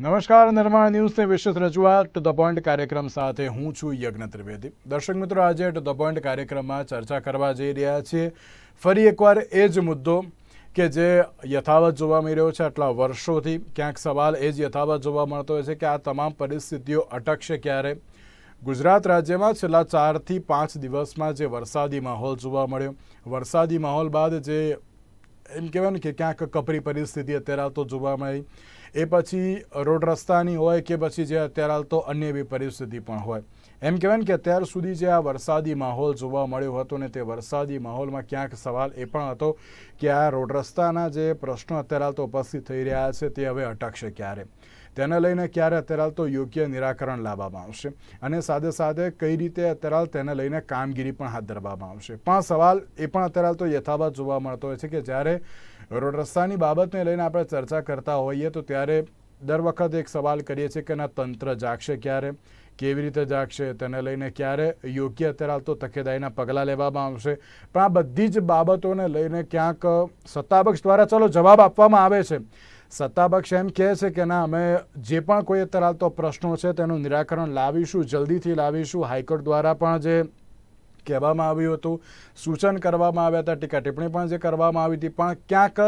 નમસ્કાર, નિર્માણ ન્યૂઝની વિશેષ રજૂઆત. ટુ ધ પોઈન્ટ કાર્યક્રમ સાથે હું છું યજ્ઞ ત્રિવેદી. દર્શક મિત્રો, આજે ટુ ધ પોઈન્ટ કાર્યક્રમમાં ચર્ચા કરવા જઈ રહ્યા છીએ. ફરી એકવાર એ જ મુદ્દો કે જે યથાવત જોવા મળી રહ્યો છે આટલા વર્ષોથી. ક્યાંક સવાલ એ જ યથાવત જોવા મળતો હોય છે કે આ તમામ પરિસ્થિતિઓ અટકશે ક્યારે? ગુજરાત રાજ્યમાં છેલ્લા ચારથી પાંચ દિવસમાં જે વરસાદી માહોલ જોવા મળ્યો. વરસાદી માહોલ બાદ જે એમ કહેવાય ને કે ક્યાંક કપરી પરિસ્થિતિ અત્યારે તો જોવા મળી. એ પછી રોડ રસ્તાની હોય કે પછી જે અત્યારે હાલ તો અન્ય એવી પરિસ્થિતિ પણ હોય. એમ કહેવાય ને કે અત્યાર સુધી જે આ વરસાદી માહોલ જોવા મળ્યો હતો ને તે વરસાદી માહોલમાં ક્યાંક સવાલ એ પણ હતો કે આ રોડ રસ્તાના જે પ્રશ્નો અત્યારે હાલ તો ઉપસ્થિત થઈ રહ્યા છે તે હવે અટકશે ક્યારે? તેને લઈને ક્યારે અત્યારે હાલ તો યોગ્ય નિરાકરણ લાવવામાં આવશે અને સાથે સાથે કઈ રીતે અત્યારે હાલ તેને લઈને કામગીરી પણ હાથ ધરવામાં આવશે. પણ સવાલ એ પણ અત્યારે હાલ તો યથાવત જોવા મળતો હોય છે કે જ્યારે રોડ રસ્તાની બાબતને લઈને આપણે ચર્ચા કરતા હોઈએ તો ત્યારે દર વખત એક સવાલ કરીએ છીએ કે ના તંત્ર જાગશે ક્યારે? કેવી રીતે જાગશે? તેને લઈને ક્યારે? યોગ્ય અત્યારે હાલ તો તકેદારીના પગલાં લેવામાં આવશે. પણ આ બધી જ બાબતોને લઈને ક્યાંક સત્તાપક્ષ દ્વારા ચલો જવાબ આપવામાં આવે છે. સત્તાપક્ષ એમ કહે છે કે ના, અમે જે પણ કોઈ અત્યારે હાલ તો પ્રશ્નો છે તેનું નિરાકરણ લાવીશું, જલ્દીથી લાવીશું. હાઈકોર્ટ દ્વારા પણ જે કહેવામાં આવ્યું હતું. સૂચન કરવામાં આવ્યા હતા, ટીકા ટિપ્પણી પણ જે કરવામાં આવી હતી. પણ ક્યાંક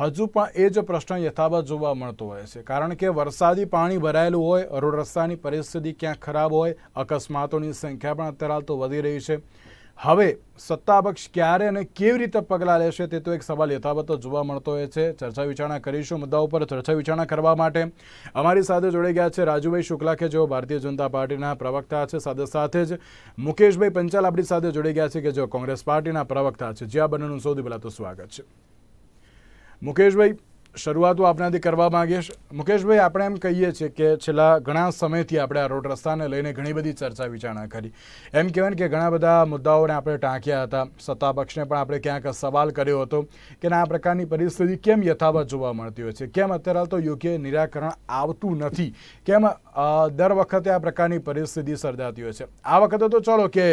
હજુ પણ એ જ પ્રશ્ન યથાવત જોવા મળતો હોય છે. કારણ કે વરસાદી પાણી ભરાયેલું હોય રોડ રસ્તાની પરિસ્થિતિ ક્યાંક ખરાબ હોય, અકસ્માતોની સંખ્યા પણ અત્યારે હાલ તો વધી રહી છે. હવે સત્તાપક્ષ ક્યારે અને કેવી રીતે પગલાં લેશે તે તો એક સવાલ યથાવત જોવા મળતો હોય છે. ચર્ચા વિચારણા કરીશું મુદ્દા ઉપર ચર્ચા વિચારણા કરવા માટે. અમારી સાથે જોડાઈ ગયા છે રાજુભાઈ શુક્લા કે જેઓ ભારતીય જનતા પાર્ટીના પ્રવક્તા છે. સાથે સાથે જ મુકેશભાઈ પંચાલ આપણી સાથે જોડાઈ ગયા છે કે જેઓ કોંગ્રેસ પાર્ટીના પ્રવક્તા છે. જે આ બંનેનું સૌથી પહેલાં તો સ્વાગત છે. મુકેશભાઈ શરૂઆતો આપનાથી કરવા છીએ મુકેશભાઈ, આપણે એમ કહીએ છીએ કે છેલ્લા ઘણા સમયથી આપણે આ રોડ રસ્તાને લઈને ઘણી બધી ચર્ચા વિચારણા કરી. એમ કહેવાય કે ઘણા બધા મુદ્દાઓને આપણે ટાંક્યા હતા. સત્તાપક્ષને પણ આપણે ક્યાંક સવાલ કર્યો હતો કે આ પ્રકારની પરિસ્થિતિ કેમ યથાવત જોવા મળતી હોય છે? કેમ અત્યારે તો યોગ્ય નિરાકરણ આવતું નથી? કેમ દર વખતે આ પ્રકારની પરિસ્થિતિ સર્જાતી હોય છે? આ વખતે તો ચલો કે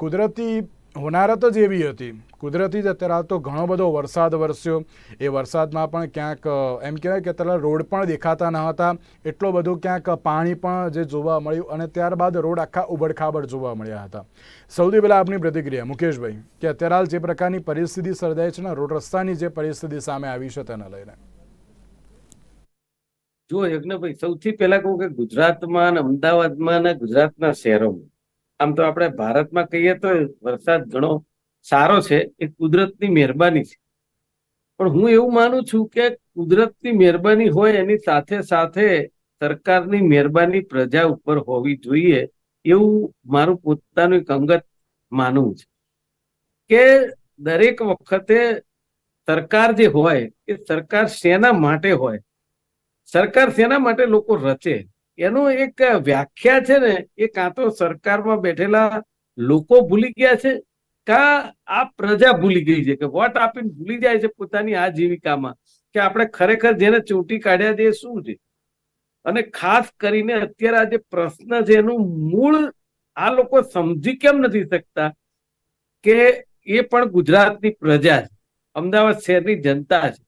કુદરતી હોનારત જ એવી હતી. કુદરતી જ અત્યારે તો ઘણો બધો વરસાદ વરસ્યો. એ વરસાદમાં પણ ક્યાંક, એમ કહેવાય કે અત્યારે રોડ પણ દેખાતા ન હતા. એટલો બધો ક્યાંક પાણી પણ જે જોવા મળ્યું અને ત્યારબાદ રોડ આખા ઉબડખાબડ જોવા મળ્યા હતા. સૌથી પહેલાં આપની પ્રતિક્રિયા, મુકેશભાઈ, કે અત્યારે હાલ જે પ્રકારની પરિસ્થિતિ સર્જાય છે ને, રોડ રસ્તાની જે પરિસ્થિતિ સામે આવી છે તેને લઈને. જો યજ્ઞભાઈ, સૌથી પહેલા કહું કે ગુજરાતમાં અમદાવાદમાં અને ગુજરાતના શહેરોમાં આમ તો આપણે ભારતમાં કહીએ તો વરસાદ ઘણો સારો છે, એ કુદરતની મહેરબાની છે. પણ હું એવું માનું છું કે કુદરતની મહેરબાની હોય, એની સાથે સાથે સરકારની મહેરબાની પ્રજા ઉપર હોવી જોઈએ એવું મારું પોતાનું એક અંગત માનવું છે. કે દરેક વખતે સરકાર જે હોય, એ સરકાર શેના માટે હોય. સરકાર શેના માટે લોકો રચે. એનું એક વ્યાખ્યા છે ને, એ કાં તો સરકારમાં બેઠેલા લોકો ભૂલી ગયા છે, કા આ પ્રજા ભૂલી ગઈ છે, કે વોટ આપીને ભૂલી જાય છે પોતાની આજીવિકામાં, કે આપણે ખરેખર જેને ચૂંટી કાઢ્યા છે એ શું છે? અને ખાસ કરીને અત્યારે આ જે પ્રશ્ન છે એનું મૂળ આ લોકો સમજી કેમ નથી શકતા કે એ પણ ગુજરાતની પ્રજા છે, અમદાવાદ શહેરની જનતા છે,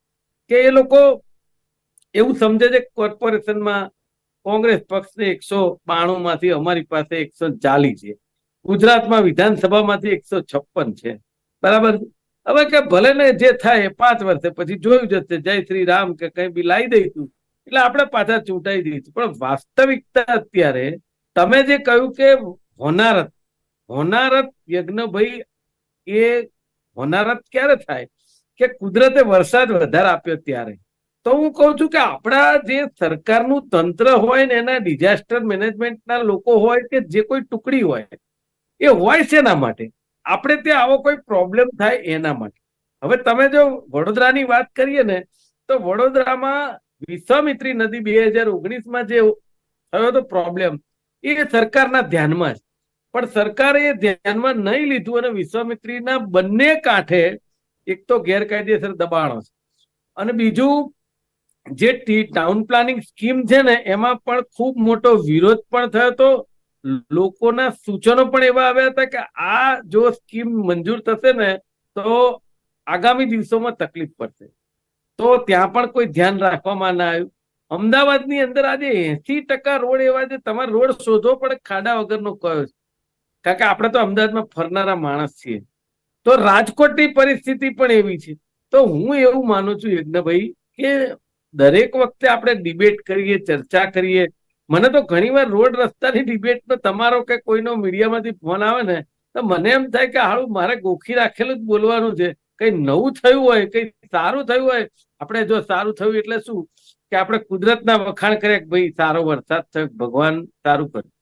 કે એ લોકો એવું સમજે છે કોર્પોરેશનમાં કોંગ્રેસ પક્ષને એકસો બાણું માંથી અમારી પાસે એકસો ચાલીસ છે. ગુજરાતમાં વિધાનસભામાંથી એકસો છપ્પન છે. બરાબર હવે કે ભલે ને જે થાય પાંચ વર્ષે પછી જોયું જશે જય શ્રી રામ કે કઈ બી લાવી દઈશું. એટલે આપણે પાછા ચૂંટાઈ દઈશું પણ વાસ્તવિકતા અત્યારે તમે જે કહ્યું કે હોનારત હોનારત યજ્ઞભાઈ એ હોનારત ક્યારે થાય? કે કુદરતે વરસાદ વધારે આપ્યો ત્યારે? તો હું કહું છું કે આપણા જે સરકારનું તંત્ર હોય ને એના ડિઝાસ્ટર મેનેજમેન્ટના લોકો હોય કે જે કોઈ ટુકડી હોય, એ હોય શેના માટે? આપણે ત્યાં આવો કોઈ પ્રોબ્લેમ થાય એના માટે. હવે તમે જો વડોદરાની વાત કરીએ ને, તો વડોદરામાં વિશ્વામિત્રી નદી બે હજાર ઓગણીસમાં જે થયો હતો પ્રોબ્લેમ એ સરકારના ધ્યાનમાં છે. પણ સરકારે એ ધ્યાનમાં નહીં લીધું અને વિશ્વામિત્રીના બંને કાંઠે એક તો ગેરકાયદેસર દબાણો છે અને બીજું જે ટાઉન પ્લાનિંગ સ્કીમ છે ને, એમાં પણ ખૂબ મોટો વિરોધ પણ થયો હતો. લોકોના સૂચનો પણ એવા આવ્યા હતા કે આ જો સ્કીમ મંજૂર થશે ને, તો આગામી દિવસોમાં તકલીફ પડશે. તો ત્યાં પણ કોઈ ધ્યાન રાખવામાં ના આવ્યું. અમદાવાદની અંદર આજે એસી ટકા રોડ એવા છે, તમારે રોડ શોધવો પડે ખાડા વગરનો કયો છે. કારણ કે આપણે તો અમદાવાદમાં ફરનારા માણસ છીએ. તો રાજકોટની પરિસ્થિતિ પણ એવી છે. તો હું એવું માનું છું, યજ્ઞભાઈ, કે દરેક વખતે આપણે ડિબેટ કરીએ, ચર્ચા કરીએ. મને તો ઘણીવાર રોડ રસ્તાની ડિબેટનો તમારો કે કોઈનો મીડિયામાંથી ફોન આવે ને, તો મને એમ થાય કે હાળું, મારે ગોખી રાખેલું જ બોલવાનું છે. કઈ નવું થયું હોય, કઈ સારું થયું હોય. આપણે જો સારું થયું એટલે શું? કે આપણે કુદરતના વખાણ કરીએ કે ભાઈ, સારો વરસાદ થયો ભગવાન સારું કર્યું.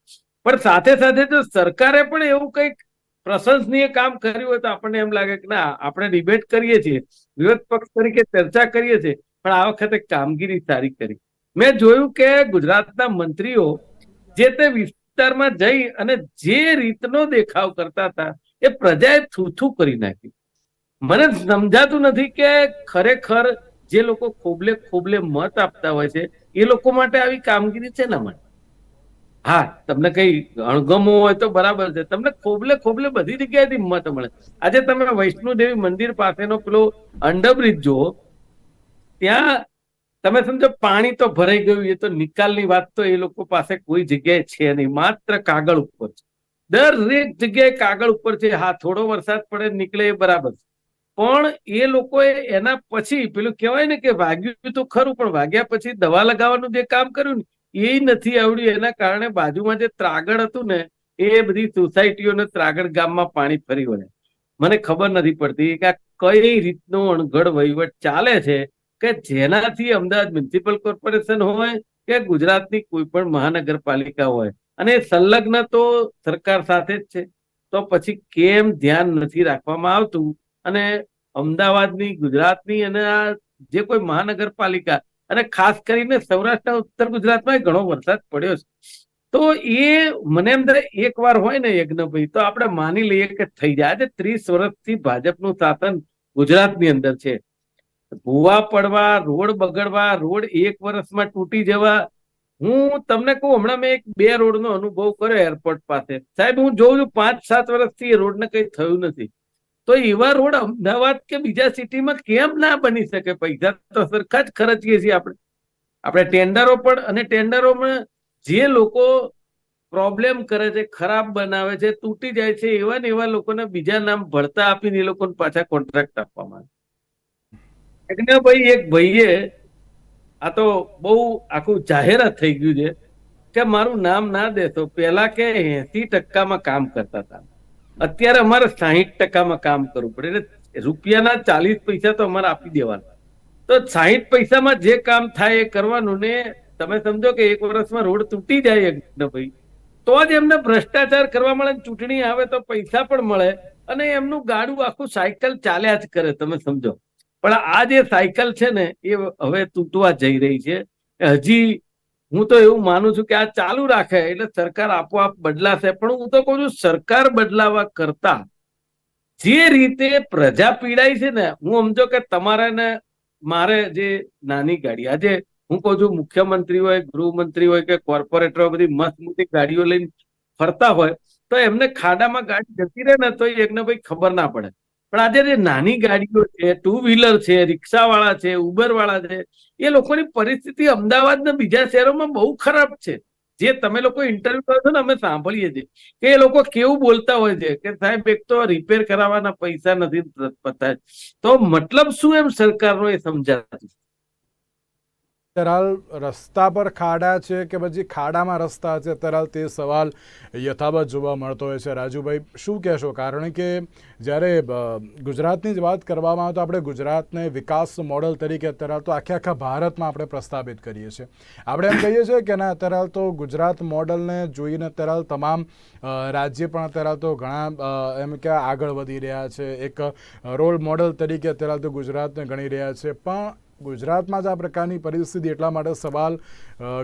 પણ સાથે સાથે જો સરકારે પણ એવું કંઈક પ્રશંસનીય કામ કર્યું હોય તો આપણને એમ લાગે કે ના, આપણે ડિબેટ કરીએ છીએ. વિરોધ પક્ષ તરીકે ચર્ચા કરીએ છીએ. પણ આ વખતે કામગીરી સારી કરી. મેં જોયું કે ગુજરાતના મંત્રીઓ જે તે વિસ્તારમાં જઈ અને જે રીતનો દેખાવ કરતા હતા, એ પ્રજાએ થૂથું કરી નાખ્યું મને સમજાતું નથી કે ખરેખર જે લોકો ખોબલે ખોબલે મત આપતા હોય છે, એ લોકો માટે આવી કામગીરી છે ને માટે? હા, તમને કઈ અણગમો હોય તો બરાબર છે. તમને ખોબલે ખોબલે બધી જગ્યાએથી મત મળે. આજે તમે વૈષ્ણોદેવી મંદિર પાસેનો પેલો અંડરબ્રિજ જુઓ ત્યાં તમે સમજો પાણી તો ભરાઈ ગયું, એ તો નિકાલની વાત તો એ લોકો પાસે કોઈ જગ્યાએ છે નહીં, માત્ર કાગળ ઉપર છે. દરેક જગ્યાએ કાગળ ઉપર છે, હા, થોડો વરસાદ પડે નીકળે એ બરાબર પણ એ લોકોએ એના પછી, પેલું કહેવાય ને કે વાગ્યું તો ખરું, પણ વાગ્યા પછી દવા લગાવવાનું જે કામ કર્યું ને, એ નથી આવડ્યું. એના કારણે બાજુમાં જે ત્રાગડ હતું ને, એ બધી સોસાયટીઓને ત્રાગડ ગામમાં પાણી ફરી વળે મને ખબર નથી પડતી કે આ કઈ રીતનો અણઘડ વહીવટ ચાલે છે કે જેનાથી અમદાવાદ મ્યુનિસિપલ કોર્પોરેશન હોય કે ગુજરાતની કોઈ પણ મહાનગરપાલિકા હોય. અને સંલગ્ન તો સરકાર સાથે જ છે. તો પછી કેમ ધ્યાન નથી રાખવામાં આવતું? અને અમદાવાદની, ગુજરાતની અને આ જે કોઈ મહાનગરપાલિકા, અને ખાસ કરીને સૌરાષ્ટ્ર, ઉત્તર ગુજરાતમાં ઘણો વરસાદ પડ્યો છે. તો એ મને એમ થાય એક વાર હોય ને યજ્ઞભાઈ તો આપણે માની લઈએ કે થઈ જાય. આજે ત્રીસ વર્ષથી ભાજપનું શાસન ગુજરાતની અંદર છે. ભૂવા પડવા, રોડ બગડવા, રોડ એક વર્ષમાં તૂટી જવા. હું તમને કહું, હમણાં મેં એક બે રોડનો અનુભવ કર્યો એરપોર્ટ પાસે. સાહેબ, હું જોઉં છું, પાંચ, સાત વર્ષથી એ રોડને કંઈ થયું નથી. તો એવા રોડ અમદાવાદ કે બીજા સિટીમાં કેમ ના બની શકે? પૈસા તો સરખા જ ખર્ચીએ છીએ આપણે. આપણે ટેન્ડરો પણ, અને ટેન્ડરોમાં જે લોકો પ્રોબ્લેમ કરે છે, ખરાબ બનાવે છે, તૂટી જાય છે, એવા ને એવા લોકોને બીજા નામ ભરતા આપીને એ લોકોને પાછા કોન્ટ્રાક્ટ આપવામાં આવે. એટલે ભાઈ એક ભાઈએ આ તો બહુ આખું જાહેરાત થઈ ગયું છે કે મારું નામ ના દેતો પેલા કે એસી ટકામાં કામ કરતા હતા. અત્યારે અમારે સાહીઠ ટકામાં કામ કરવું પડે. એટલે રૂપિયાના ચાલીસ પૈસા તો અમારે આપી દેવાના. તો સાહીઠ પૈસામાં જે કામ થાય એ કરવાનું ને તમે સમજો કે એક વર્ષમાં રોડ તૂટી જાય યજ્ઞભાઈ તો જ એમને ભ્રષ્ટાચાર કરવા મળે ચૂંટણી આવે તો પૈસા પણ મળે અને એમનું ગાડું આખું સાયકલ ચાલ્યા જ કરે, તમે સમજો. પણ આ જે સાયકલ છે ને, એ હવે તૂટવા જઈ રહી છે. હજી હું તો એવું માનું છું કે આ ચાલુ રાખે એટલે સરકાર આપોઆપ બદલાશે. પણ હું તો કહું છું, સરકાર બદલાવા કરતા જે રીતે પ્રજા પીડાય છે ને, હું સમજો કે તમારે ને મારે જે નાની ગાડી, આજે હું કહું છું, મુખ્યમંત્રી હોય, ગૃહમંત્રી હોય કે કોર્પોરેટર હોય, બધી મસ્ત મોટી ગાડીઓ લઈને ફરતા હોય, તો એમને ખાડામાં ગાડી જતી રહે ને, તો એકને ભાઈ ખબર ના પડે. પણ આજે જે નાની ગાડીઓ છે ટુ વ્હીલર છે રિક્ષા વાળા છે ઉબર વાળા છે, એ લોકોની પરિસ્થિતિ અમદાવાદ ને બીજા શહેરોમાં બહુ ખરાબ છે. જે તમે લોકો ઇન્ટરવ્યુ કરો છો ને, અમે સાંભળીએ છીએ કે એ લોકો કેવું બોલતા હોય છે કે સાહેબ, એક તો રિપેર કરાવવાના પૈસા નથી પતા તો મતલબ શું એમ સરકારનો એ સમજાતું? તરાલ રસ્તા પર ખાડા છે કે પછી ખાડામાં રસ્તા છે તરાલ તે સવાલ યથાવત જોવા મળતો હોય છે. રાજુભાઈ, શું કહેશો? કારણ કે જ્યારે ગુજરાતની જ વાત કરવામાં આવે તો આપણે ગુજરાતને વિકાસ મોડલ તરીકે તરાલ તો આખે આખા ભારતમાં આપણે પ્રસ્થાપિત કરીએ છીએ. આપણે એમ કહીએ છીએ કે ના તરાલ તો ગુજરાત મોડલને જોઈને તરાલ તમામ રાજ્ય પણ તરાલ તો ઘણા એમ કે આગળ વધી રહ્યા છે. એક રોલ મોડલ તરીકે તરાલ તો ગુજરાતને ગણી રહ્યા છે. પણ ગુજરાતમાં જ આ પ્રકારની પરિસ્થિતિ એટલા માટે સવાલ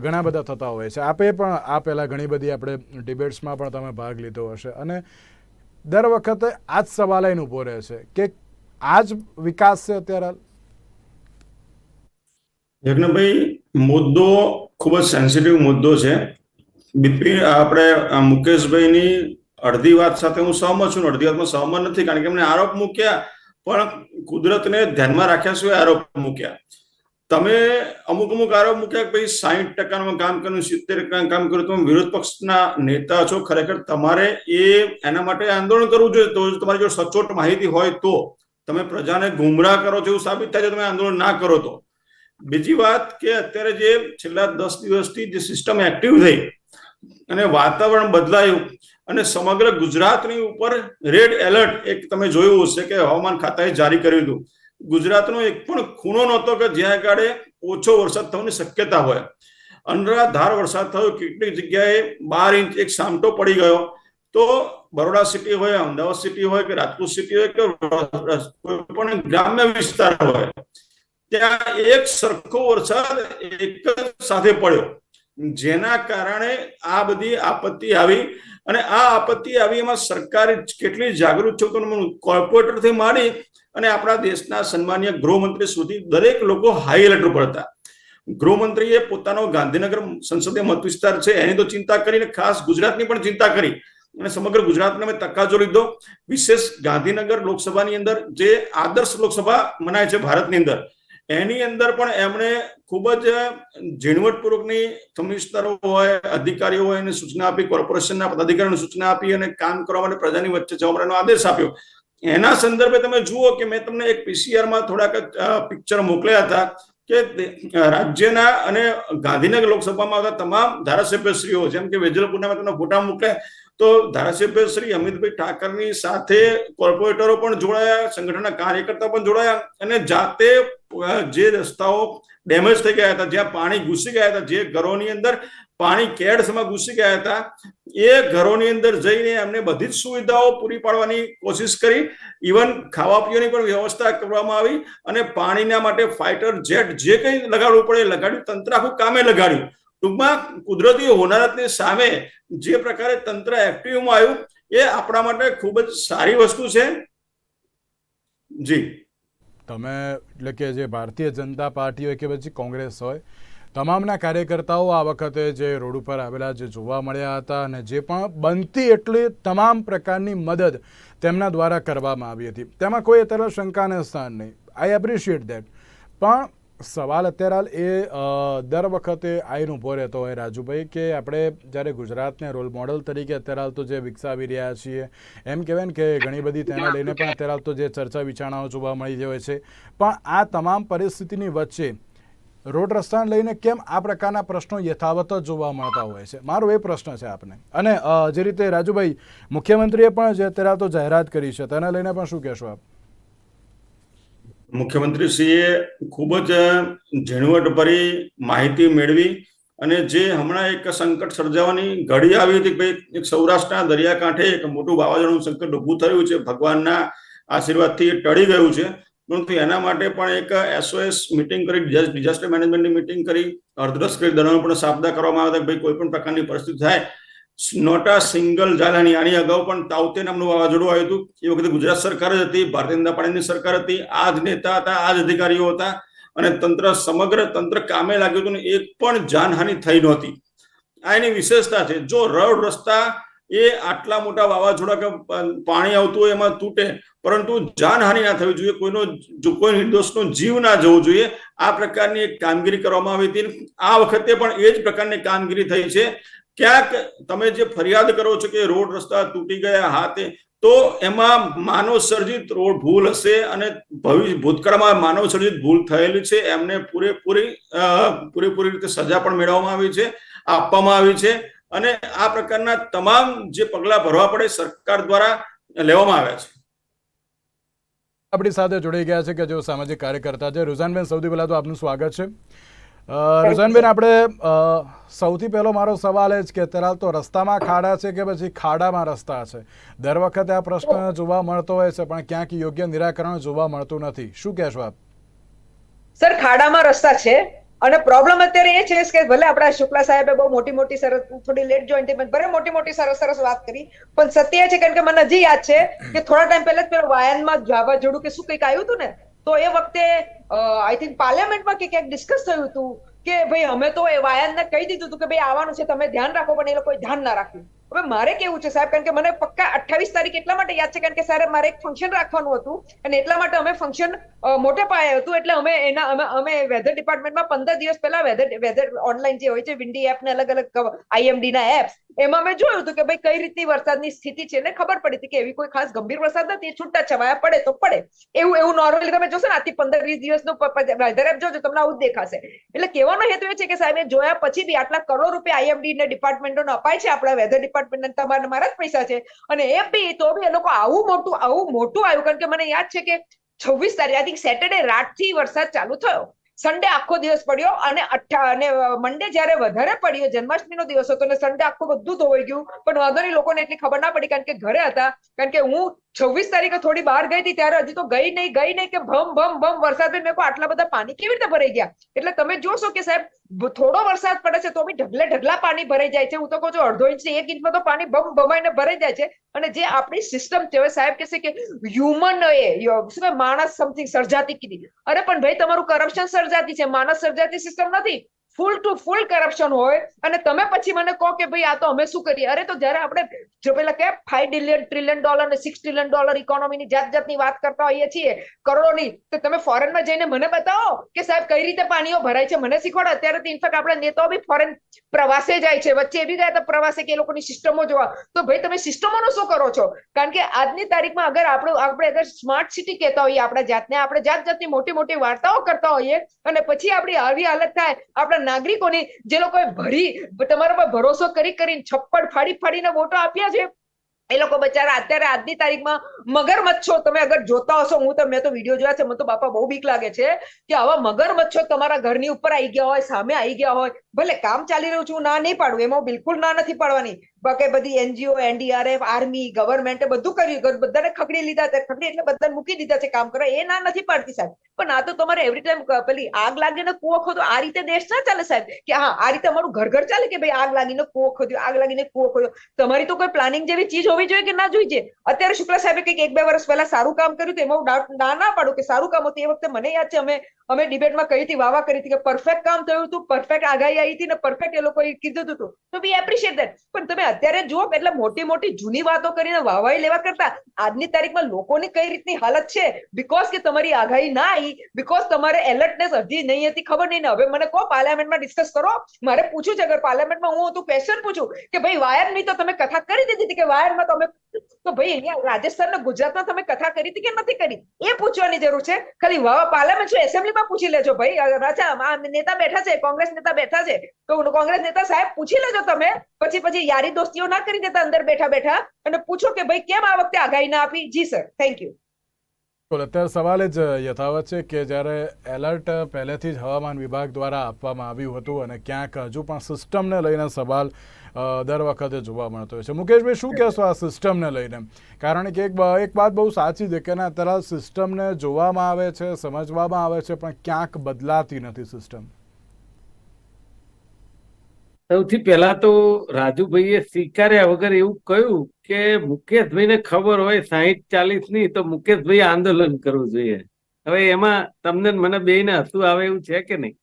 ઘણા બધા થતા હોય છે. આપે પણ આ પહેલાં ઘણી બધી આપણે ડિબેટ્સમાં પણ તમે ભાગ લીધો હશે. અને દર વખતે આ જ સવાલ એને ઊભો રહે છે કે આ જ વિકાસ છે અત્યારે? યજ્ઞભાઈ મુદ્દો ખૂબ જ સેન્સિટિવ મુદ્દો છે. બિપિન, આપણે મુકેશભાઈની અડધી વાત સાથે હું સહમત છું અડધી વાતમાં સહમત નથી કારણ કે એમને આરોપ મૂક્યા પણ કુદરતને ધ્યાનમાં રાખ્યા સિવાય આરોપ મૂક્યા? તમે અમુક અમુક આરોપ મૂક્યા ભાઈ સાહીઠ ટકાનું કામ કર્યું, સિત્તેર ટકાનું કામ કર્યું, તમે વિરોધ પક્ષના નેતા છો, ખરેખર તમારે એ એના માટે આંદોલન કરવું જોઈએ. તો તમારી જો સચોટ માહિતી હોય તો તમે પ્રજાને ગુમરાહ કરો છો એવું સાબિત થાય છે, તમે આંદોલન ના કરો તો. બીજી વાત કે અત્યારે જે છેલ્લા દસ દિવસથી જે સિસ્ટમ એક્ટિવ થઈ અને વાતાવરણ બદલાયું અને સમગ્ર ગુજરાતની ઉપર રેડ એલર્ટ એક તમે જોયું હશે કે હવામાન ખાતાએ જારી કર્યું હતું. ગુજરાતનો એક પણ ખૂણો નહોતો કે જ્યાં આગળ ઓછો વરસાદ થવાની શક્યતા હોય. અનરાધાર વરસાદ થયો, કેટલીક જગ્યાએ બાર ઇંચ એક સામટો પડી ગયો. તો બરોડા સિટી હોય, અમદાવાદ સિટી હોય કે રાજકોટ સિટી હોય કે કોઈ પણ ગ્રામ્ય વિસ્તાર હોય, ત્યાં એક સરખો વરસાદ એક સાથે પડ્યો. જેના કારણે આ બધી આપત્તિ આવી અને આ આપત્તિ આવી એમાં સરકારે કેટલી જાગૃત છે તો કોર્પોરેટરથી માંડી અને આપણા દેશના સન્માનીય ગૃહમંત્રી સુધી દરેક લોકો હાઈ એલર્ટ ઉપર હતા. ગૃહમંત્રીએ પોતાનો ગાંધીનગર સંસદીય મત વિસ્તાર છે, એની તો ચિંતા કરીને ખાસ ગુજરાતની પણ ચિંતા કરી અને સમગ્ર ગુજરાતને અમે તકાજો લીધો. વિશેષ ગાંધીનગર લોકસભાની અંદર જે આદર્શ લોકસભા મનાય છે ભારતની અંદર એની અંદર પણ એમણે ખૂબ જ ઝીણવટપૂર્વકની કમિશનરો હોય, અધિકારીઓ હોય એને સૂચના આપી, કોર્પોરેશનના પદાધિકારીઓને સૂચના આપી અને કામ કરવા માટે પ્રજાની વચ્ચે જવા માટેનો આદેશ આપ્યો. એના સંદર્ભે તમે જુઓ કે મેં તમને એક પીસીઆરમાં થોડાક પિક્ચર મોકલ્યા હતા કે રાજ્યના અને ગાંધીનગર લોકસભામાં આવતા તમામ ધારાસભ્યશ્રીઓ, જેમ કે વેજલપુરના તમને ફોટા મોકલ્યા, તો ધારાસભ્ય શ્રી અમિતભાઈ ઠાકરની સાથે કોર્પોરેટરો પણ જોડાયા, સંગઠનના કાર્યકર્તા પણ જોડાયા અને જાતે જે રસ્તાઓ ડેમેજ થઈ ગયા હતા, જ્યાં પાણી ઘૂસી ગયા હતા, જે ઘરોની અંદર પાણી કેડ્સમાં ઘૂસી ગયા હતા, એ ઘરોની અંદર જઈને એમને બધી જ સુવિધાઓ પૂરી પાડવાની કોશિશ કરી. ઇવન ખાવા પીવાની પણ વ્યવસ્થા કરવામાં આવી અને પાણીના માટે ફાઇટર જેટ જે કંઈ લગાડવું પડે લગાડ્યું, તંત્ર આખું કામે લગાડ્યું. ટૂંકમાં કુદરતી હોનારતની સામે જે પ્રકારે તંત્ર એક્ટિવમાં આવ્યું, એ આપણા માટે ખૂબ જ સારી વસ્તુ છે. જી. તમે, એટલે કે જે ભારતીય જનતા પાર્ટી હોય કે પછી કોંગ્રેસ હોય, તમામના કાર્યકર્તાઓ આ વખતે જે રોડ ઉપર આવેલા જે જોવા મળ્યા હતા અને જે પણ બનતી એટલી તમામ પ્રકારની મદદ તેમના દ્વારા કરવામાં આવી હતી. તેમાં કોઈ અત્યારે શંકાને સ્થાન નહીં. આઈ એપ્રિશિએટ દેટ પણ સવાલ અત્યારે હાલ એ દર વખતે આઈન ઊભો રહેતો હોય રાજુભાઈ કે આપણે જ્યારે ગુજરાતને રોલ મોડલ તરીકે અત્યારે હાલ તો જે વિકસાવી રહ્યા છીએ, એમ કહેવાય ને કે ઘણી બધી તેને લઈને પણ અત્યારે હાલ તો જે ચર્ચા વિચારણાઓ જોવા મળી હોય છે. પણ આ તમામ પરિસ્થિતિની વચ્ચે રોડ રસ્તાને લઈને કેમ આ પ્રકારના પ્રશ્નો યથાવત જ જોવા મળતા હોય છે? મારો એ પ્રશ્ન છે આપને. અને જે રીતે રાજુભાઈ મુખ્યમંત્રીએ પણ જે અત્યારે તો જાહેરાત કરી છે, તેને લઈને પણ શું કહેશો આપ? મુખ્યમંત્રીશ્રીએ ખૂબ જ ઝીણવટભરી માહિતી મેળવી અને જે હમણાં એક સંકટ સર્જાવાની ઘડી આવી હતી ભાઈ, એક સૌરાષ્ટ્રના દરિયાકાંઠે એક મોટું વાવાઝોડું સંકટ ઊભું થયું છે, ભગવાનના આશીર્વાદથી ટળી ગયું છે. પરંતુ એના માટે પણ એક એસઓએસ મિટિંગ કરી ડિઝાસ્ટર મેનેજમેન્ટની મિટિંગ કરી, અર્ધરસ કરી દળોને પણ સાબદા કરવામાં આવ્યા હતા ભાઈ, કોઈ પણ પ્રકારની પરિસ્થિતિ થાય નોટ સિંગલ જાલાની આની અગાઉ પણ તાઉતે નામનું વાવાઝોડું આવ્યું હતું. એ વખતે ગુજરાત સરકાર જ હતી, ભારતીય જનતા પાર્ટીની સરકાર હતી. આ જ નેતા હતા, આ જ અધિકારીઓ હતા અને તંત્ર સમગ્ર તંત્ર કામે લાગ્યું હતું એક પણ જાનહાનિ થઈ નહોતી. આ એની વિશેષતા છે, જો રોડ રસ્તા એ આટલા મોટા વાવાઝોડા કે પાણી આવતું હોય એમાં તૂટે, પરંતુ જાનહાનિ ના થવી જોઈએ, કોઈનો કોઈ નિર્દોષનો જીવ ના જવો જોઈએ, આ પ્રકારની એક કામગીરી કરવામાં આવી હતી. આ વખતે પણ એ જ પ્રકારની કામગીરી થઈ છે. ક્યાંક તમે જે ફરિયાદ કરો છો કે રોડ રસ્તા તૂટી ગયા હાથે તો એમાં માનવ સર્જિત રોડ ભૂલ હશે અને ભવિષ્ય, ભૂતકાળમાં માનવ સર્જિત ભૂલ થયેલી છે. એમને પૂરેપૂરી પૂરેપૂરી રીતે સજા પણ મેળવવામાં આવી છે, આપવામાં આવી છે અને આ પ્રકારના તમામ જે પગલા ભરવા પડે સરકાર દ્વારા લેવામાં આવ્યા છે. આપણી સાથે જોડાઈ ગયા છે કે જો સામાજિક કાર્યકર્તા છે. રુઝાનબેન, સૌથી પહેલા તો આપનું સ્વાગત છે. રૂઝાનબેન, આપણે સૌથી પહેલો મારો સવાલ એ જ કે અત્યારે તો રસ્તામાં ખાડા છે કે પછી ખાડામાં રસ્તા છે? દર વખતે આ પ્રશ્ન જોવા મળતો હોય છે, પણ ક્યાંક યોગ્ય નિરાકરણ જોવા મળતું નથી. શું કહેશો આપ? સર, ખાડામાં રસ્તા છે અને પ્રોબ્લેમ અત્યારે એ છે કે ભલે આપણા શુક્લા સાહેબે બહુ મોટી મોટી સરસ, થોડી લેટ જોઈન થઈ ભલે મોટી મોટી સરસ સરસ વાત કરી, પણ સત્ય છે, કારણ કે મને હજી યાદ છે કે થોડા ટાઈમ પહેલા જ પેલો વાયનમાં વાવાઝોડું કે શું કંઈક આવ્યું હતું ને? તો એ વખતે આઈ થિંક પાર્લામેન્ટમાં કે ક્યાંક ડિસ્કસ થયું હતું કે, ભાઈ, અમે તો એ વાયનને કહી દીધું હતું કે, ભાઈ, આવવાનું છે, તમે ધ્યાન રાખો, પણ એ લોકોએ ધ્યાન ના રાખ્યું. હવે મારે કેવું છે સાહેબ? કારણ કે મને પક્કા અઠ્ઠાવીસ તારીખ એટલા માટે યાદ છે, કારણ કે સાહેબ મારે એક ફંક્શન રાખવાનું હતું અને એટલા માટે અમે ફંક્શન મોટે પાયે હતું. એટલે અમે એના, અમે અમે વેધર ડિપાર્ટમેન્ટમાં પંદર દિવસ પહેલા વેધર વેધર ઓનલાઈન જે હોય છે વિન્ડી એપ ને અલગ અલગ આઈએમડી ના એપ્સ એમાં મેં જોયું હતું કે ભાઈ કઈ રીતની વરસાદની સ્થિતિ છે ને ખબર પડી હતી કે એવી કોઈ ખાસ ગંભીર વરસાદ નથી છૂટા છવાયા પડે તો પડે. એવું એવું નોર્મલી તમે જોશો ને, આથી પંદર વીસ દિવસનું વેધર એપ જોજો, તમને આવું જ દેખાશે. એટલે કહેવાનો હેતુ એ છે કે સાહેબ જોયા પછી બી આટલા કરોડ રૂપિયા આઈએમડી ને ડિપાર્ટમેન્ટોને અપાય છે આપણા વેધર ડિપાર્ટમેન્ટ તમારા મારા જ પૈસા છે. અને એ બી તો બી એ લોકો આવું મોટું આવું મોટું આવ્યું. કારણ કે મને યાદ છે કે છવ્વીસ તારીખ, આઈ થિંક સેટરડે રાતથી વરસાદ ચાલુ થયો. સન્ડે આખો દિવસ પડ્યો અને અઠ્ઠા અને મંડે જ્યારે વધારે પડ્યો જન્માષ્ટમીનો દિવસ હતો અને સન્ડે આખું બધું ધોવાઈ ગયું. પણ વાંધો નહીં, લોકોને એટલી ખબર ના પડી કારણ કે ઘરે હતા. કારણ કે હું છવ્વીસ તારીખે થોડી બહાર ગઈ હતી ત્યારે હજી તો ગઈ નહીં ગઈ નહીં કે ભમ ભમ ભમ, વરસાદ મેં આટલા બધા પાણી કેવી રીતે ભરાઈ ગયા? એટલે તમે જોશો કે સાહેબ થોડો વરસાદ પડે છે તો બી ઢગલે ઢગલા પાણી ભરાઈ જાય છે. હું તો કહું છું અડધો ઇંચ એક ઇંચમાં તો પાણી બમ ભમાઈને ભરાઈ જાય છે. અને જે આપણી સિસ્ટમ છે સાહેબ કહેશે કે હ્યુમન એ શું માણસ સમથિંગ સર્જાતી કીધી. અરે પણ ભાઈ, તમારું કરપ્શન સર્જાતી છે. માણસ સર્જાતી સિસ્ટમ નથી. ફૂલ ટુ ફૂલ કરપ્શન હોય અને તમે પછી મને કહો કે ભાઈ આ તો અમે શું કરીએ? અરે તો જ્યારે આપણે જો પેલા કે ફાઈવ ટ્રિલિયન ટ્રિલિયન ડોલર ને સિક્સ ટ્રિલિયન ડોલર ઇકોનોમીની જાત જાતની વાત કરતા હોઈએ છીએ, કરોડોની, તો તમે ફોરેનમાં જઈને મને બતાવો કે સાહેબ કઈ રીતે પાણીઓ ભરાય છે? મને શીખવાડો. અત્યારે તો ઇનફેક્ટ આપણા નેતાઓ બી ફોરેન પ્રવાસે જાય છે. વચ્ચે એ બી ગયા હતા પ્રવાસે કે એ લોકોની સિસ્ટમો જોવા. તો ભાઈ તમે સિસ્ટમોનું શું કરો છો? કારણ કે આજની તારીખમાં અગર આપણું, આપણે અગર સ્માર્ટ સિટી કહેતા હોઈએ આપણા જાતને, આપણે જાત જાતની મોટી મોટી વાર્તાઓ કરતા હોઈએ અને પછી આપણી આવી હાલત થાય, આપણા નાગરિકોની જે લોકોએ ભરી, તમારા પર ભરોસો કરી કરીને છપ્પડ ફાડી ફાડીને વોટો આપ્યા છે, એ લોકો બચારા અત્યારે આજની તારીખમાં મગરમચ્છો તમે અગર જોતા હશો, હું તો, મેં તો વીડિયો જોયા છે, મને તો બાપા બહુ બીક લાગે છે કે આવા મગરમચ્છો તમારા ઘરની ઉપર આવી ગયા હોય, સામે આવી ગયા હોય ભલે કામ ચાલી રહ્યું છું, ના નહીં પાડું, એમાં બિલકુલ ના નથી પાડવાની. બાકી બધી એનજીઓ એનડીઆરએફ આર્મી ગવર્મેન્ટે બધું કર્યું બધાને ખકડી લીધા છે ખકડી એટલે બધાને મૂકી દીધા છે કામ કરવા. એ ના નથી પાડતી સાહેબ. પણ આ તો તમારે એવરી ટાઈમ પેલી આગ લાગીને કુવો ખોદો, આ રીતે દેશ ના ચાલે સાહેબ? કે હા, આ રીતે અમારું ઘર ઘર ચાલે કે ભાઈ આગ લાગીને કુવો ખોદ્યો, આગ લાગીને કુવો ખોદ્યો? તમારી તો કોઈ પ્લાનિંગ જેવી ચીજ હોવી જોઈએ કે ના જોઈ છે અત્યારે શુક્લા સાહેબે કંઈક એક બે વર્ષ પહેલા સારું કામ કર્યું તો એમાં હું ના ના પાડું કે સારું કામ હતું. એ વખતે મને યાદ છે, અમે અમે ડિબેટમાં કહી હતી વાવા કરી હતી કે પરફેક્ટ કામ થયું હતું પરફેક્ટ આગાહી આવી હતી ને પરફેક્ટ એ લોકોએ કીધું હતું. તો બી એપ્રિશિએટ દેટ પણ તમે અત્યારે જુઓ એટલે મોટી મોટી જૂની વાતો કરીને વાવાઈ લેવા કરતા આજની તારીખમાં લોકોની કઈ રીતની હાલત છે? બીકોઝ કે તમારી આગાહી ના આવી બીકોઝ તમારે એલર્ટનેસ હજી નહીં હતી, ખબર નહીં ને. હવે મને કહો, પાર્લામેન્ટમાં ડિસ્કસ કરો. મારે પૂછ્યું છે, અગર પાર્લામેન્ટમાં હું હતું ક્વેશ્ચન પૂછું, કે ભાઈ વાયર નહીં તો તમે કથા કરી દીધી હતી કે વાયરમાં તમે તો ભાઈ, અહીંયા રાજસ્થાન ને ગુજરાતમાં તમે કથા કરી હતી કે નથી કરી? એ પૂછવાની જરૂર છે. ખાલી વાવા પાર્લામેન્ટ શું એસેમ્બલીમાં પૂછી લેજો ભાઈ. રાજા આ નેતા બેઠા છે, કોંગ્રેસ નેતા બેઠા છે. તો કોંગ્રેસ નેતા સાહેબ પૂછી લેજો તમે. પછી પછી યારી દોસ્તીઓ ના કરી દેતા અંદર બેઠા બેઠા. અને પૂછો કે ભાઈ કેમ આ વખતે આગાહી ના આપી? જી, સર. થેન્ક યુ અત્યારે સવાલ જ યથાવત છે કે જ્યારે એલર્ટ પહેલેથી જ હવામાન વિભાગ દ્વારા આપવામાં આવ્યું હતું અને ક્યાંક હજુ પણ સિસ્ટમને લઈને સવાલ દર વખતે જોવા મળતો હોય છે. મુકેશભાઈ, શું કહેશો આ સિસ્ટમને લઈને? કારણ કે એક એક વાત બહુ સાચી છે કે ના, અત્યારે સિસ્ટમને જોવામાં આવે છે, સમજવામાં આવે છે, પણ ક્યાંક બદલાતી નથી સિસ્ટમ. સૌથી પહેલા તો રાજુભાઈએ સ્વીકાર્યા વગર એવું કહ્યું કે મુકેશભાઈને ખબર હોય સાહીઠ ચાલીસની તો મુકેશભાઈ આંદોલન કરવું જોઈએ. હવે એમાં તમને મને મને ને હસું આવે એવું છે કે નહીં?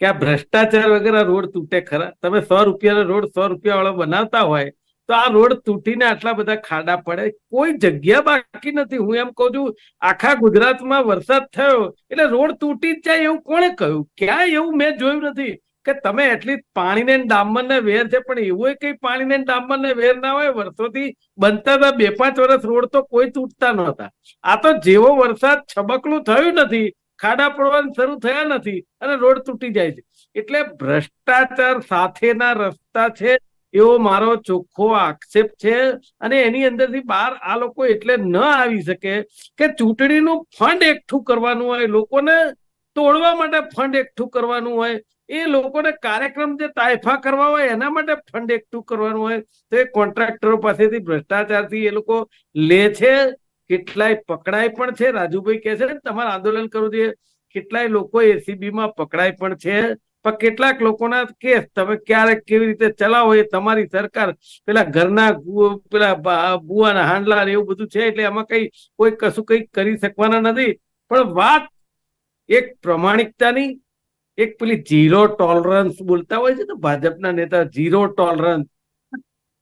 કે આ ભ્રષ્ટાચાર વગર આ રોડ તૂટે ખરા? તમે સો રૂપિયાનો રોડ સો રૂપિયા વાળો બનાવતા હોય, તો આ રોડ તૂટીને આટલા બધા ખાડા પડે? કોઈ જગ્યા બાકી નથી. હું એમ કહું છું, આખા ગુજરાતમાં વરસાદ થયો, એટલે રોડ તૂટી જ જાય એવું કોણે કહ્યું? ક્યાં એવું મેં જોયું નથી કે તમે એટલી પાણીને ડામરને વેર છે, પણ એવું કઈ પાણીને ડામરને વેર ના હોય? વર્ષોથી બનતા હતા, બે પાંચ વર્ષ રોડ તો કોઈ તૂટતા નહોતા. આ તો જેવો વરસાદ છબકલું થયું નથી ખાડા પડવાનું શરૂ થયા નથી અને રોડ તૂટી જાય છે. એટલે ભ્રષ્ટાચાર સાથેના રસ્તા છે એવો મારો ચોખ્ખો આક્ષેપ છે અને એની અંદરથી બહાર આ લોકો એટલે ન આવી શકે કે ચૂંટણીનું ફંડ એકઠું કરવાનું હોય, લોકોને તોડવા માટે ફંડ એકઠું કરવાનું હોય, એ લોકોને કાર્યક્રમ જે તાયફા કરવા હોય એના માટે ફંડ એકઠું કરવાનું હોય, તો એ કોન્ટ્રાક્ટરો પાસેથી ભ્રષ્ટાચારથી એ લોકો લે છે કેટલાય પકડાય પણ છે? રાજુભાઈ કહે છે તમારે આંદોલન કરવું જોઈએ. કેટલાય લોકો એસીબી માં પકડાય પણ છે. પણ કેટલાક લોકોના કેસ, તમે ક્યારે કેવી રીતે ચલાવો એ તમારી સરકાર. પેલા ઘરના પેલા બુવાના હાંડલા એવું બધું છે એટલે આમાં કઈ, કોઈ કશું કઈ કરી શકવાના નથી. પણ વાત એક પ્રમાણિકતાની, એક પેલી ઝીરો ટોલરન્સ બોલતા હોય છે ને, ભાજપના નેતા ઝીરો ટોલરન્સ.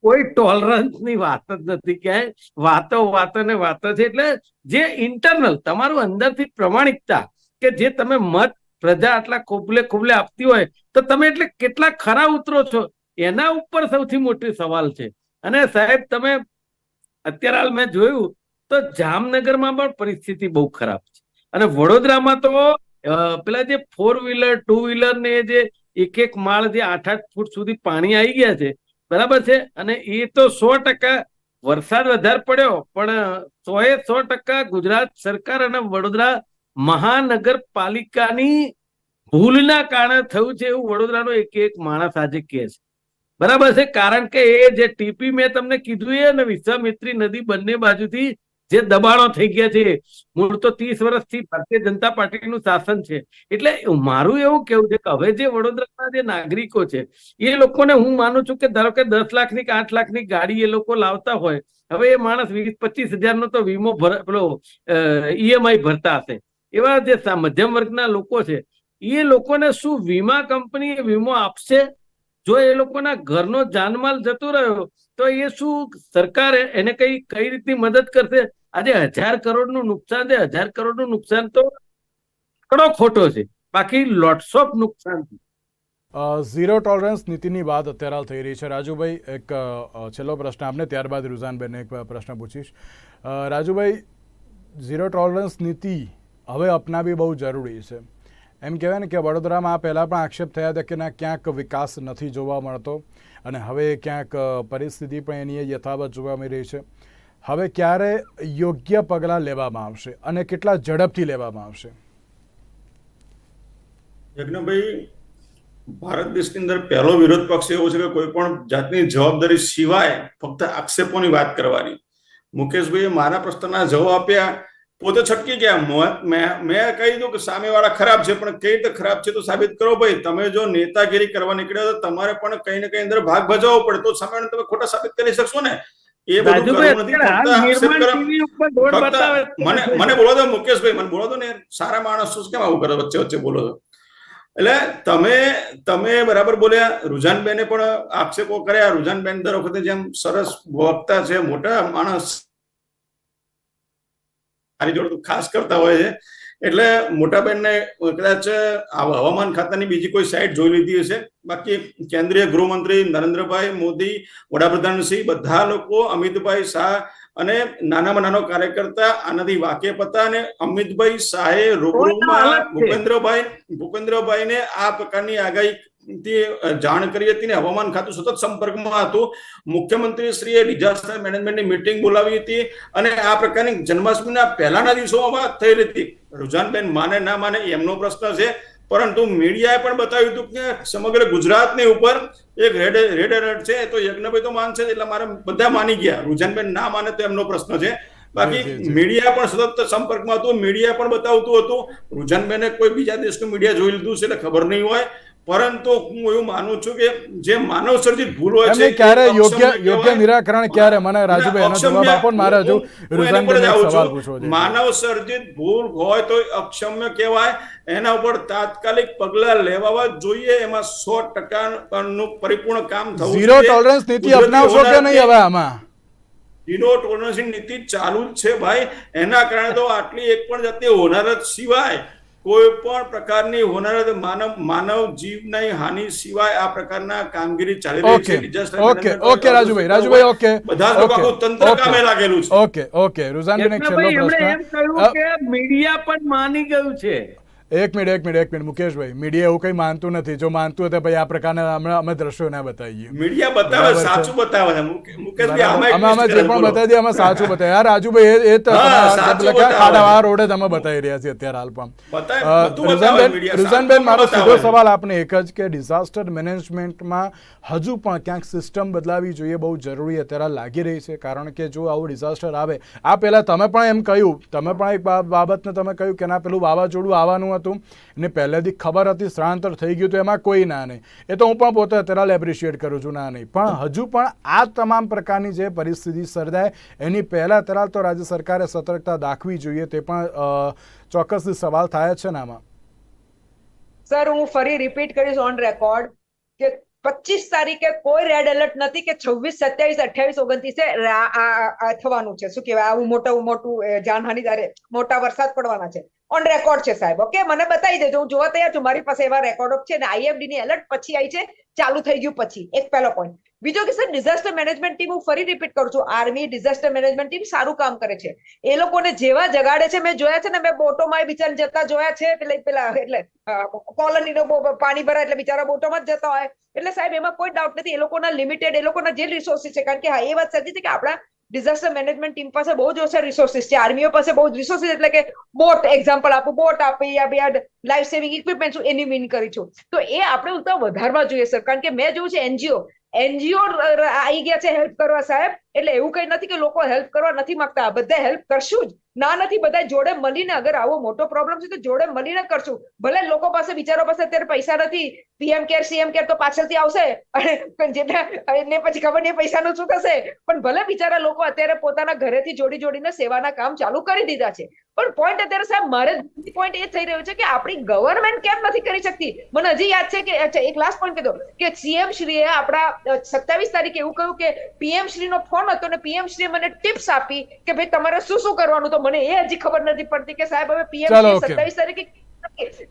કોઈ ટોલરન્સની વાત જ નથી. ક્યાંય વાતો વાતો ને વાતો છે. એટલે જે ઇન્ટરનલ તમારું અંદરથી પ્રમાણિકતા કે જે તમે મત, પ્રજા આટલા ખોબલે ખોબલે આપતી હોય, તો તમે એટલે કેટલા ખરા ઉતરો છો? એના ઉપર સૌથી મોટી સવાલ છે. અને સાહેબ, તમે અત્યારે હાલ મેં જોયું, તો જામનગરમાં પણ પરિસ્થિતિ બહુ ખરાબ છે. અને વડોદરામાં તો પેલા જે ફોર વ્હીલર ટુ વ્હીલર ને જે એક એક માળ જે આઠ આઠ ફૂટ સુધી પાણી આવી ગયા છે બરાબર છે? અને એ તો સો ટકા વરસાદ વધારે પડ્યો, પણ સો એ સો ટકા ગુજરાત સરકાર અને વડોદરા મહાનગરપાલિકાની ભૂલના કારણે થયું છે એવું વડોદરાનો એક એક માણસ આજે કહે છે. બરાબર છે? કારણ કે એ જે ટીપી મેં તમને કીધું એ અને વિશ્વામિત્રી નદી બંને બાજુથી જે દબાણો થઈ ગયા છે, મૂળ તો ત્રીસ વર્ષથી ભારતીય જનતા પાર્ટીનું શાસન છે. એટલે મારું એવું કેવું છે કે હવે જે વડોદરાના જે નાગરિકો છે, એ લોકોને હું માનું છું કે ધારો કે દસ લાખની કે આઠ લાખની ગાડી એ લોકો લાવતા હોય, હવે એ માણસ વીસ પચીસ હજારનો તો વીમો ભર, પેલો ઈએમઆઈ ભરતા હશે. એવા જે મધ્યમ વર્ગના લોકો છે, એ લોકોને શું વીમા કંપની વીમો આપશે? જો એ લોકોના ઘરનો જાનમાલ જતો રહ્યો, તો એ શું સરકાર એને કઈ કઈ રીતની મદદ કરશે? આજે હજાર કરોડનું નુકસાન છે, હજાર કરોડનું નુકસાન તો આંકડો ખોટો છે. બાકી લોટ્સ ઓફ નુકસાન છે. ઝીરો ટોલરન્સ નીતિની વાત અત્યારે હાલ થઈ રહી છે. રાજુભાઈ, એક છેલ્લો પ્રશ્ન આપને, ત્યારબાદ રૂઝાનબેનને એક પ્રશ્ન પૂછીશ. રાજુભાઈ, ઝીરો ટોલરન્સ નીતિ હવે અપનાવી બહુ જરૂરી છે. એમ કહેવાય ને કે વડોદરામાં પહેલાં પણ આક્ષેપ થયા હતા કે ના, ક્યાંક વિકાસ નથી જોવા મળતો અને હવે ક્યાંક પરિસ્થિતિ પણ એની યથાવત જોવા મળી રહી છે. હવે ક્યારે યોગ્ય પગલાં લેવામાં આવશે અને કેટલા ઝડપથી લેવામાં આવશે? યજ્ઞભાઈ ભારત દેશની અંદર પહેલો વિરોધ પક્ષ એવો છે કે કોઈ પણ જાતની જવાબદારી સિવાય ફક્ત આક્ષેપોની વાત કરવાની. મુકેશભાઈએ મારા પ્રશ્નના જવાબ આપ્યા પોતે છટકી ગયા મેં મેં કહી દઉં કે સામેવાળા ખરાબ છે પણ કઈ રીતે ખરાબ છે તો સાબિત કરો ભાઈ તમે જો નેતાગીરી કરવા નીકળ્યા તો તમારે પણ કઈ ને કઈ અંદર ભાગ ભજવવો પડે તો સામે તમે ખોટા સાબિત કરી શકશો ને એ બધું મને મને બોલો તો મુકેશભાઈ મને બોલો તો ને સારા માણસો કેમ આવું કરો વચ્ચે વચ્ચે બોલો છો એટલે તમે તમે બરાબર બોલ્યા. રુઝાનબેને પણ આક્ષેપો કર્યા. રુઝાનબેન દર વખતે જેમ સરસ વક્તા છે મોટા માણસ મારી જોડે ખાસ કરતા હોય છે એટલે મોટાબેનને કદાચ હવામાન ખાતાની બીજી કોઈ સાઇટ જોઈ લીધી હશે બાકી કેન્દ્રીય ગૃહમંત્રી નરેન્દ્રભાઈ મોદી વડાપ્રધાન સિંહ બધા લોકો અમિતભાઈ શાહ અને નાનામાં નાનો કાર્યકર્તા આનાથી વાકેફ હતા અને અમિતભાઈ શાહે રૂબરૂમાં. ભૂપેન્દ્રભાઈ ભૂપેન્દ્રભાઈને આ પ્રકારની આગાહી થી જાણ કરી હતી ને હવામાન ખાતું સતત સંપર્કમાં હતું. મુખ્યમંત્રી શ્રીએ ડિઝાસ્ટર મેનેજમેન્ટની મીટિંગ બોલાવી હતી અને આ પ્રકારની જન્માષ્ટમીના પહેલાના દિવસોમાં થઈ હતી. રુઝાનબેન માને ના માને એમનો પ્રશ્ન છે. પરંતુ મીડિયાએ પણ બતાવ્યું હતું કે સમગ્ર ગુજરાતની ઉપર એક રેડ રેડ એલર્ટ છે. તો યજ્ઞભાઈ તો માનશે એટલે મારે બધા માની ગયા. રુઝાનબેન ના માને તો એમનો પ્રશ્ન છે. બાકી. મીડિયા પણ સતત સંપર્કમાં હતું. મીડિયા પણ બતાવતું હતું. રુઝાનબેને કોઈ બીજા દેશનું મીડિયા જોઈ લીધું છે એટલે ખબર નહીં હોય. પરંતુ હું એવું માનું છું કે જે માનવ સર્જિત ભૂલ હોય છે ક્યારે યોગ્ય યોગ્ય નિરાકરણ ક્યારે? મને રાજુભાઈ એનો જવાબ આપો ને મારે હજુ સવાલ છું. પૂછવો છે. માનવ સર્જિત ભૂલ હોય તો અક્ષમ્ય કહેવાય. એના ઉપર તાત્કાલિક પગલા લેવા જોઈએ. એમાં સો ટકા નું પરિપૂર્ણ કામ થવું ઝીરો ટોલરન્સ નીતિ અપનાવશો કે નહીં હવે આમાં? ઝીરો ટોલરન્સ નીતિ ચાલુ જ છે ભાઈ. એના કારણે તો આટલી એક પણ જાતની હોનારત સિવાય કોઈ પણ પ્રકારની હોનારત માનવ માનવ જીવની હાનિ સિવાય આ પ્રકારના કામગીરી ચાલી રહી છે. Disaster okay okay Rajubhai. Rajubhai okay બધા લોકો તંત્ર કામે લાગેલું છે. ઓકે ઓકે રૂઝાનબેન એક છેલ્લો પ્રશ્ન. મીડિયા પણ માની ગયું છે. એક મિનિટ એક મિનિટ એક મિનિટ મુકેશભાઈ મીડિયા એવું કંઈ માનતું નથી. જો માનતું હતું ભાઈ આ પ્રકારના હમણાં અમે દ્રશ્યો ના બતાવીએ. મીડિયા બતાવે સાચું બતાવે મુકેશભાઈ અમે અમે જે પણ બતાવી દઈએ અમે સાચું બતાવીએ. યાર રાજુભાઈ એ બતાવો. રોડે તમે બતાવી રહ્યા છીએ અત્યારે હાલ પણ. બતાવે, બતાવે રુઝાનબેન મારો સીધો સવાલ આપને એક જ કે ડિઝાસ્ટર મેનેજમેન્ટમાં હજુ પણ ક્યાંક સિસ્ટમ બદલાવી જોઈએ બહુ જરૂરી અત્યારે લાગી રહી છે. કારણ કે જો આવું ડિઝાસ્ટર આવે આ પહેલાં તમે પણ એમ કહ્યું તમે પણ એક બાબતને તમે કહ્યું કે ના પેલું વાવાઝોડું આવવાનું હતું ને પહેલેથી ખબર હતી, સ્થળાંતર થઈ ગયું તો એમાં કોઈ ના નહીં. એ તો હું પણ પોતે અત્યારે એપ્રિશિએટ કરું છું, ના નહીં. પણ હજુ પણ આ તમામ પ્રકારની જે પરિસ્થિતિ સર્જાય, એની પહેલાં અત્યારે તો રાજ્ય સરકારે સતર્કતા દાખવી જોઈએ, તે પણ ચોક્કસ સવાલ થાય છે ને આમાં. સર, હું ફરી રિપીટ કરીશ ઓન રેકોર્ડ કે પચીસ તારીખે કોઈ રેડ એલર્ટ નથી કે છવ્વીસ, સત્યાવીસ, અઠ્યાવીસ, ઓગણત્રીસે થવાનું છે. શું કહેવાય? આવું મોટું મોટું જાનહાની મોટા વરસાદ પડવાના છે. ઓન રેકોર્ડ છે સાહેબ ઓકે મને બતાવી દેજો, હું જોવા તૈયાર છું, મારી પાસે એવા રેકોર્ડો છે ને આઈએમડી ની એલર્ટ પછી આવી છે, ચાલુ થઈ ગયું પછી. એક પહેલો પોઈન્ટ બીજો કે સર ડિઝાસ્ટર મેનેજમેન્ટ ટીમ હું ફરી રિપીટ કરું છું. આર્મી ડિઝાસ્ટર મેનેજમેન્ટ ટીમ સારું કામ કરે છે. એ લોકોને જેવા જગાડે છે, મેં જોયા છે ને, મેં બોટોમાં બિચારા જતા જોયા છે, પેલા પેલા, એટલે કોલોનીનો પાણી ભરાય એટલે બિચારા બોટોમાં જ જતા હોય. એટલે સાહેબ, એમાં કોઈ ડાઉટ નથી, એ લોકોના લિમિટેડ એ લોકોના જે રિસોર્સિસ છે, કારણ કે હા, એ વાત સાચી છે કે આપણા ડિઝાસ્ટર મેનેજમેન્ટ ટીમ પાસે બહુ જ ઓછા રિસોર્સિસ છે. આર્મીઓ પાસે બહુ જ રિસોર્સિસ એટલે કે બોટ એક્ઝામ્પલ આપું બોટ આપી યા બે લાઈફ સેવિંગ ઇક્વિપમેન્ટ એની મીન કરી છું. તો એ આપણે ઉત્તર વધારવા જોઈએ સર. કારણ કે મેં જોયું છે એનજીઓ એનજીઓ આવી ગયા છે હેલ્પ કરવા સાહેબ. એટલે એવું કઈ નથી કે લોકો હેલ્પ કરવા નથી માંગતા. બધા હેલ્પ કરશું જ. ના નથી, બધા જોડે મળીને અગર આવો મોટો પ્રોબ્લેમ છે તો જોડે મળીને કરશું. ભલે લોકો પાસે, બિચારો પાસે અત્યારે પૈસા નથી. પીએમ કેર સીએમ કેર તો પાછળથી આવશે. અને જેના, એને પછી ખબર નહીં પૈસાનું શું થશે. પણ ભલે બિચારા લોકો અત્યારે પોતાના ઘરેથી જોડી જોડીને સેવાના કામ ચાલુ કરી દીધા છે. પણ પોઈન્ટ અત્યારે સાહેબ મારે પોઈન્ટ એ થઈ રહ્યો છે કે આપણી ગવર્મેન્ટ કેમ નથી કરી શકતી મને હજી યાદ છે કે અચ્છા એક લાસ્ટ પોઈન્ટ કીધો કે સીએમ શ્રીએ આપણા સત્તાવીસ તારીખે એવું કહ્યું કે પીએમ શ્રીનો ફોન હતો ને પીએમ શ્રીએ મને ટિપ્સ આપી કે ભાઈ તમારે શું શું કરવાનું તો મને એ હજી ખબર નથી પડતી કે સાહેબ હવે પીએમ શ્રી. સત્તાવીસ તારીખે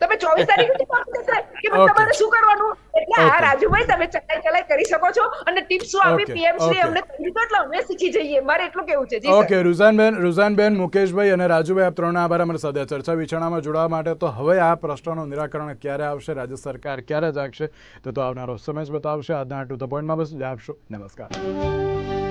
તમે ચોવીસ તારીખે કે તમારે શું કરવાનું? એટલે આ રાજુભાઈ તમે ચલાઈ ચલાઈ કરી શકો છો. અને ટિપ્સ આપી? પીએમ શ્રી અમને કહી એટલે અમે શીખી જઈએ. મારે એટલું કેવું છે ઓકે રુઝાનબેન રુઝાનબેન મુકેશભાઈ અને રાજુભાઈ આપ ત્રણના આભાર અમારી સાથે. ચર્ચા વિચારણામાં જોડાવા માટે તો હવે આ પ્રશ્નનું નિરાકરણ ક્યારે આવશે? રાજ્ય સરકાર ક્યારે જાગશે? તો તો આવનારો સમય જ બતાવશે. આજના ટુ ધ પોઈન્ટમાં બસ. જ આપશો. નમસ્કાર.